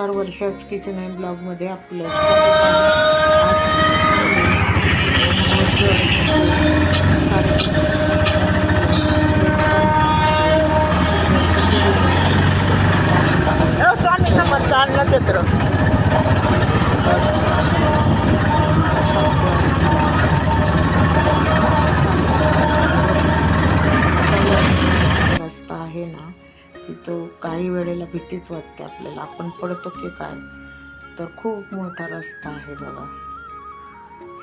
नमस्कार वर्षाच kitchen and ब्लॉगमध्ये आपलं. रस्ता आहे ना. तिथं काही वेळेला भीतीच वाटते आपल्याला. आपण पडतो की काय? तर खूप मोठा रस्ता आहे बघा.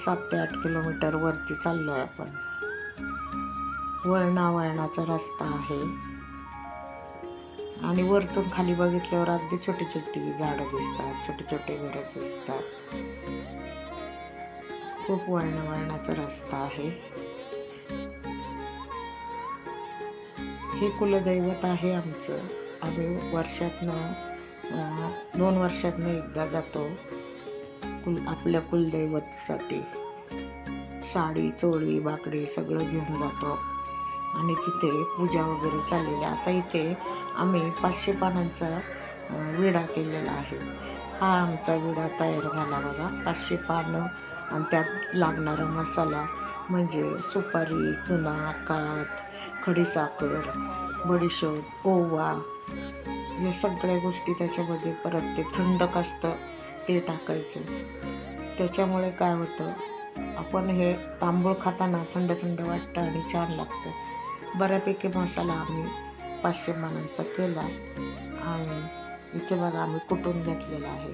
सात ते आठ किलोमीटर वरती चाललो आहे आपण. वळणा वळणाचा रस्ता आहे. आणि वरतून खाली बघितल्यावर अगदी छोटी छोटी झाडं दिसतात छोटे छोटे घरं दिसतात. खूप वळणा वळणाचा रस्ता आहे. हे कुलदैवत आहे आमचं. आम्ही वर्षातनं दोन वर्षातनं एकदा जातो कुल आपल्या कुलदैवतसाठी. साडी चोळी बाकडी सगळं घेऊन जातो. आणि तिथे पूजा वगैरे चाललेली आता इथे आम्ही पाचशे पानांचा विडा केलेला आहे. हा आमचा विडा तयार झाला बघा. पाचशे पानं आणि त्यात लागणारा मसाला म्हणजे सुपारी चुना कात खडीसाखर बडीशोप ओवा या सगळ्या गोष्टी त्याच्यामध्ये परत ते थंडक असतं ते टाकायचं. त्याच्यामुळे काय होतं आपण हे तांबूळ खाताना थंड थंड वाटतं आणि छान लागतं. बऱ्यापैकी मसाला आम्ही पाचशे मानांचा केला आणि इथे बघा आम्ही कुटून घेतलेला आहे.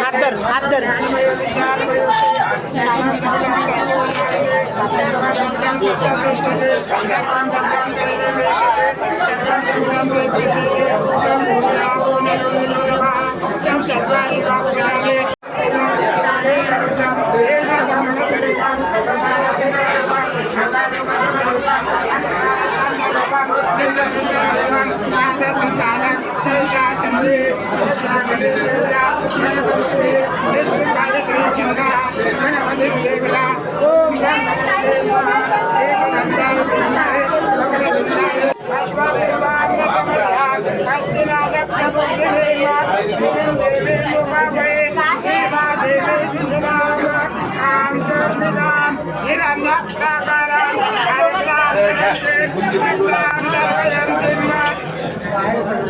हादर हादर 咱们的祖国日新月异，咱们的人民勤劳勇敢，咱们的人民团结一致，咱们的人民奋发图强，咱们的人民勤劳勇敢，咱们的人民团结一致，咱们的人民奋发图强，咱们的人民勤劳勇敢，咱们的人民团结一致，咱们的人民奋发图强。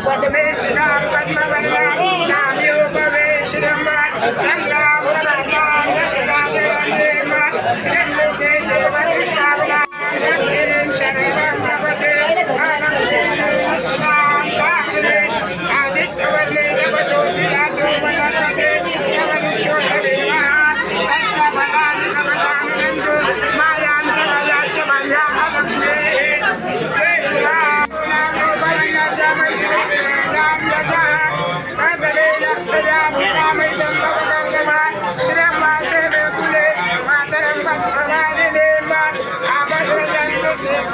But the mission of the Mother, I'm your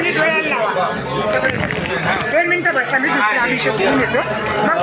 आणि डोळ्याला लावा दोन मिनिटं बसा मी दुसरा अभिषेक घेऊन येतो. मग